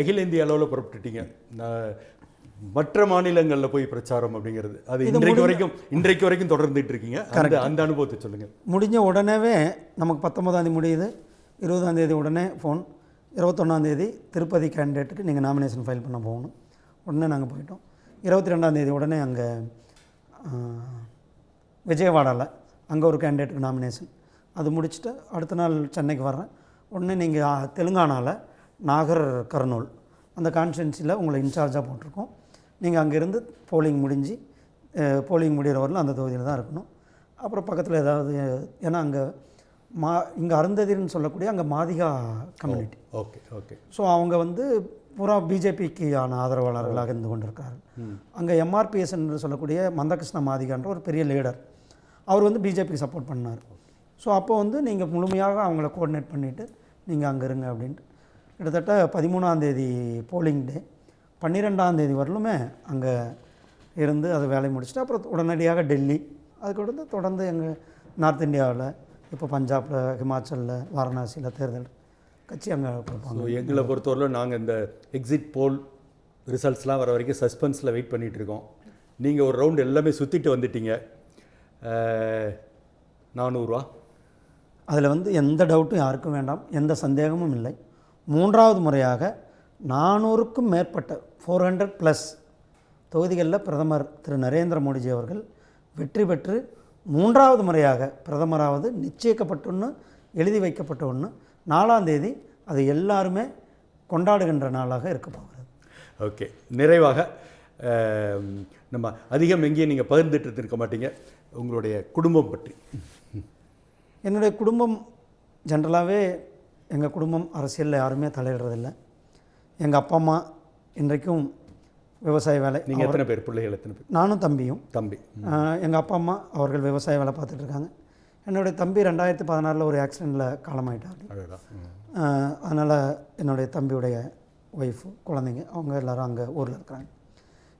அகில இந்திய அளவில் புறப்பட்டுட்டீங்க. மற்ற மாநிலங்களில் போய் பிரச்சாரம் அப்படிங்கிறது. அது இன்றைக்கு வரைக்கும் இன்றைக்கு வரைக்கும் தொடர்ந்துட்டு இருக்கீங்க. அந்த அந்த அனுபவத்தை சொல்லுங்க. முடிஞ்ச உடனேவே நமக்கு பத்தொன்பதாந்தேதி முடியுது. இருபதாந்தேதி உடனே ஃபோன் இருபத்தொன்னாந்தேதி திருப்பதி கேண்டிடேட்டுக்கு நீங்கள் நாமினேஷன் ஃபைல் பண்ண போகணும். உடனே நாங்கள் போயிட்டோம். இருபத்தி ரெண்டாந்தேதி உடனே அங்கே விஜயவாடாவில் அங்கே ஒரு கேண்டிடேட்டுக்கு நாமினேஷன் அது முடிச்சுட்டு அடுத்த நாள் சென்னைக்கு வர்றேன். உடனே நீங்கள் தெலுங்கானாவில் நாகர் கர்னூல். அந்த கான்ஸ்டியன்சியில் உங்களை இன்சார்ஜாக போட்டிருக்கோம். நீங்கள் அங்கேருந்து போலிங் முடிஞ்சு போலிங் முடிகிற வரலும் அந்த தொகுதியில் தான் இருக்கணும். அப்புறம் பக்கத்தில் ஏதாவது ஏன்னா அங்கே மா இங்கே அருந்ததின்னு சொல்லக்கூடிய அங்கே Madiga community okay okay. So அவங்க வந்து பூரா பிஜேபிக்கு ஆன ஆதரவாளர்களாக இருந்து கொண்டிருக்கிறார்கள் அங்கே எம்ஆர்பிஎஸ் என்று சொல்லக்கூடிய மந்தகிருஷ்ண மாதிகான்ற ஒரு பெரிய லீடர் அவர் வந்து பிஜேபிக்கு சப்போர்ட் பண்ணார். ஸோ அப்போ வந்து நீங்கள் முழுமையாக அவங்கள கோஆர்டினேட் பண்ணிவிட்டு நீங்கள் அங்கே இருங்க அப்படின்ட்டு. கிட்டத்தட்ட பதிமூணாந்தேதி போலிங் டே பன்னிரெண்டாந்தேதி வரலுமே அங்கே இருந்து அது வேலையை முடிச்சுட்டு அப்புறம் உடனடியாக டெல்லி. அதுக்கடுத்து தொடர்ந்து எங்கள் நார்த் இந்தியாவில் இப்போ பஞ்சாபில் ஹிமாச்சலில் வாரணாசியில் தேர்தல் கட்சி அங்கே கொடுப்பாங்க. எங்களை பொறுத்தவரையிலும் நாங்கள் இந்த எக்ஸிட் போல் ரிசல்ட்ஸ்லாம் வர வரைக்கும் சஸ்பென்ஸில் வெயிட் பண்ணிட்டு இருக்கோம். நீங்கள் ஒரு ரவுண்ட் எல்லாமே சுற்றிட்டு வந்துட்டீங்க. நானூறுரூவா அதில் வந்து எந்த டவுட்டும் யாருக்கும் வேண்டாம். எந்த சந்தேகமும் இல்லை. மூன்றாவது முறையாக நானூறுக்கும் மேற்பட்ட ஃபோர் ஹண்ட்ரட் ப்ளஸ் தொகுதிகளில் பிரதமர் திரு நரேந்திர மோடிஜி அவர்கள் வெற்றி பெற்று மூன்றாவது முறையாக பிரதமராவது நிச்சயிக்கப்பட்ட ஒன்று எழுதி வைக்கப்பட்ட ஒன்று நாலாம் தேதி அது எல்லாருமே கொண்டாடுகின்ற நாளாக இருக்க போகிறது. ஓகே. நிறைவாக நம்ம அதிகம் எங்கேயும் நீங்கள் பகிர்ந்துட்டு இருக்க மாட்டீங்க. உங்களுடைய குடும்பம் பற்றி. என்னுடைய குடும்பம் ஜென்ரலாகவே எங்கள் குடும்பம் அரசியலில் யாருமே தலையிடுறதில்லை. எங்கள் அப்பா அம்மா இன்றைக்கும் விவசாய வேலை நீங்கள் எத்தனை பேர்? பிள்ளைகள் எத்தனை பேர்? நானும் தம்பியும். தம்பி. எங்கள் அப்பா அம்மா அவர்கள் விவசாய வேலை பார்த்துட்டு இருக்காங்க. என்னுடைய தம்பி ரெண்டாயிரத்தி பதினாறில் ஒரு ஆக்சிடெண்ட்டில் காலமாயிட்டார். அதனால் என்னுடைய தம்பியுடைய ஒய்ஃபு குழந்தைங்க அவங்க எல்லாரும் அங்கே ஊரில் இருக்கிறாங்க.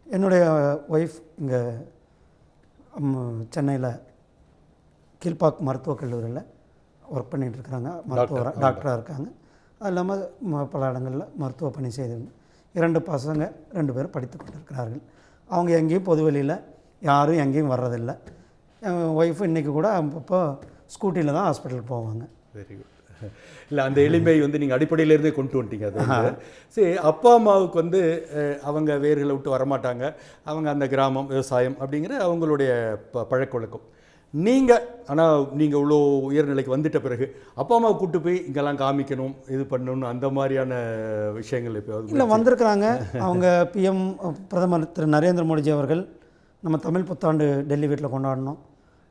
என்னுடைய ஒய்ஃப் இங்கே சென்னையில் கீழ்பாக் மருத்துவக் கல்லூரியில் ஒர்க் பண்ணிட்டு இருக்கிறாங்க மருத்துவ டாக்டராக இருக்காங்க. அது இல்லாமல் பல இடங்களில் மருத்துவ பணி செய்து இரண்டு பசங்க ரெண்டு பேரும் படித்து கொண்டிருக்கிறார்கள். அவங்க எங்கேயும் பொதுவெளியில் யாரும் எங்கேயும் வர்றதில்லை. ஒய்ஃபு இன்றைக்கி கூட அப்பப்போ ஸ்கூட்டியில் தான் ஹாஸ்பிட்டல் போவாங்க. வெரி குட் இல்லை அந்த எளிமை வந்து நீங்கள் அடிப்படையிலேருந்தே கொண்டு வந்துட்டீங்க அது சரி அப்பா அம்மாவுக்கு வந்து அவங்க வேர்களை விட்டு வரமாட்டாங்க. அவங்க அந்த கிராமம் விவசாயம் அப்படிங்கிற அவங்களுடைய ப பழக்கவழக்கம். நீங்கள் ஆனால் நீங்கள் இவ்வளோ உயர்நிலைக்கு வந்துட்ட பிறகு அப்பா அம்மாவை கூட்டு போய் இங்கெல்லாம் காமிக்கணும் இது பண்ணணும் அந்த மாதிரியான விஷயங்கள் இப்போ இல்லை வந்திருக்கிறாங்க. அவங்க பிஎம் பிரதமர் திரு. நரேந்திர மோடிஜி அவர்கள் நம்ம தமிழ் புத்தாண்டு டெல்லி வீட்டில் கொண்டாடினோம்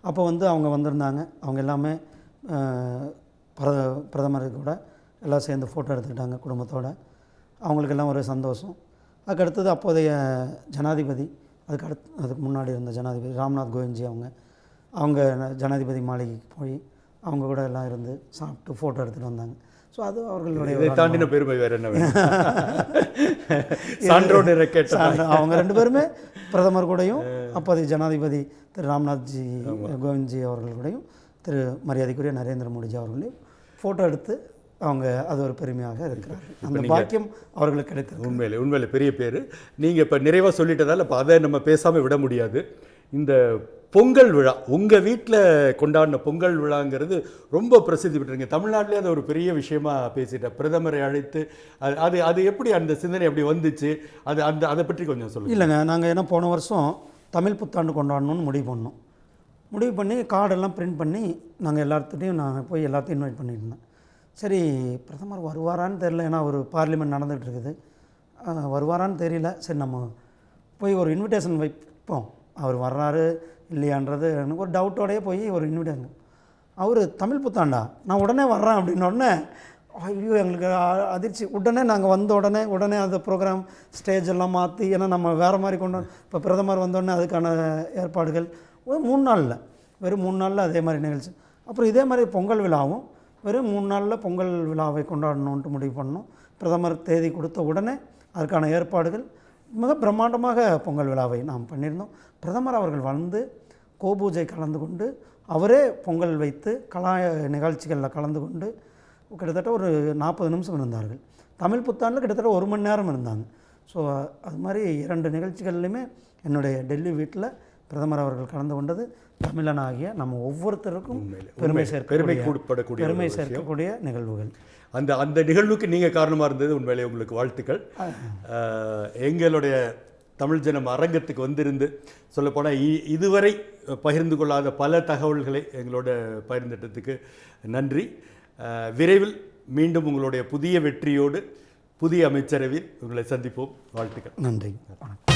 அப்போ வந்து அவங்க வந்திருந்தாங்க. அவங்க எல்லாமே அஹ், பிர பிரதமர் கூட எல்லாம் சேர்ந்து ஃபோட்டோ எடுத்துக்கிட்டாங்க குடும்பத்தோட. அவங்களுக்கு எல்லாம் ஒரே சந்தோஷம். அதுக்கு அடுத்தது அப்போதைய ஜனாதிபதி அதுக்கு அடுத்து அதுக்கு முன்னாடி இருந்த ஜனாதிபதி ராம்நாத் கோவிந்த்ஜி அவங்க அவங்க ஜனாதிபதி மாளிகைக்கு போய் அவங்க கூட எல்லாம் இருந்து சாப்பிட்டு ஃபோட்டோ எடுத்துகிட்டு வந்தாங்க. ஸோ அது அவர்களுடைய தாண்டின பெருமை வேற என்ன அவங்க ரெண்டு பேருமே பிரதமர் கூடயும் அப்போதைய ஜனாதிபதி திரு ராம்நாத்ஜி கோவிந்த்ஜி அவர்கள் கூடயும் திரு மரியாதைக்குரிய நரேந்திர மோடிஜி அவர்களையும் ஃபோட்டோ எடுத்து அவங்க அது ஒரு பெருமையாக இருக்கிறார்கள் அந்த பாக்கியம் அவர்களுக்கு கிடைத்தது உண்மையிலே உண்மையிலே பெரிய பேர். நீங்கள் இப்போ நிறைவாக சொல்லிட்டதால் இப்போ அதை நம்ம பேசாமல் விட முடியாது. இந்த பொங்கல் விழா உங்கள் வீட்டில் கொண்டாடின பொங்கல் விழாங்கிறது ரொம்ப பிரசித்தி பெற்றுங்க தமிழ்நாட்டிலே அது ஒரு பெரிய விஷயமா பேசிட்டேன் பிரதமரை அழைத்து அது அது அது எப்படி அந்த சிந்தனை அப்படி வந்துச்சு? அது அந்த அதை பற்றி கொஞ்சம் சொல்லுங்கள் இல்லைங்க நாங்கள் என்ன போன வருஷம் தமிழ் புத்தாண்டு கொண்டாடணும்னு முடிவு பண்ணோம். முடிவு பண்ணி கார்டெல்லாம் பிரிண்ட் பண்ணி நாங்கள் எல்லாத்துட்டையும் நான் போய் எல்லாத்தையும் இன்வைட் பண்ணியிருந்தேன் சரி பிரதமர் வருவாரான்னு தெரியல. ஏன்னா ஒரு பார்லிமெண்ட் நடந்துகிட்டு இருக்குது. வருவாரான்னு தெரியல. சரி நம்ம போய் ஒரு இன்விடேஷன் வைப்போம். அவர் வர்றாரு. இல்லையான்றது எனக்கு ஒரு டவுட்டோடயே போய் ஒரு இன்விடேஷன் அவர் தமிழ் புத்தாண்டா? நான் உடனே வர்றேன் அப்படின்னோடனே ஐயோ எங்களுக்கு அதிர்ச்சி. உடனே நாங்கள் வந்த உடனே உடனே அந்த ப்ரோக்ராம் ஸ்டேஜ் எல்லாம் மாற்றி ஏன்னா நம்ம வேறு மாதிரி கொண்டு இப்போ பிரதமர் வந்தோடனே அதுக்கான ஏற்பாடுகள். ஒரு மூணு நாளில் வெறும் மூணு நாளில் அதே மாதிரி நிகழ்ச்சி. அப்புறம் இதே மாதிரி பொங்கல் விழாவும் வெறும் மூணு நாளில் பொங்கல் விழாவை கொண்டாடணுன்ட்டு முடிவு பண்ணோம். பிரதமர் தேதி கொடுத்த உடனே அதுக்கான ஏற்பாடுகள் மிக பிரம்மாண்டமாக பொங்கல் விழாவை நாம் பண்ணியிருந்தோம். பிரதமர் அவர்கள் வந்து கோபூஜை கலந்து கொண்டு அவரே பொங்கல் வைத்து கலா நிகழ்ச்சிகளில் கலந்து கொண்டு கிட்டத்தட்ட ஒரு நாற்பது நிமிஷம் இருந்தார்கள். தமிழ் புத்தாண்டில் கிட்டத்தட்ட ஒரு மணி நேரம் இருந்தாங்க. ஸோ அது மாதிரி இரண்டு நிகழ்ச்சிகள்லையுமே என்னுடைய டெல்லி வீட்டில் பிரதமர் அவர்கள் கலந்து கொண்டது தமிழன் ஆகிய நம்ம ஒவ்வொருத்தருக்கும் பெருமை. சேர்க்க பெருமை கூடப்படக்கூடிய பெருமை. சேர்க்கக்கூடிய நிகழ்வுகள். அந்த அந்த நிகழ்வுக்கு நீங்கள் காரணமாக இருந்தது உண்மையிலே உங்களுக்கு வாழ்த்துக்கள். எங்களுடைய தமிழ் ஜனம் அரங்கத்துக்கு வந்திருந்து சொல்லப்போனால் இ- இதுவரை பகிர்ந்து கொள்ளாத பல தகவல்களை எங்களோட பகிர்ந்துட்டதுக்கு நன்றி. விரைவில் மீண்டும் உங்களுடைய புதிய வெற்றியோடு புதிய அமைச்சரவையில் உங்களை சந்திப்போம். வாழ்த்துக்கள். நன்றி. வணக்கம்.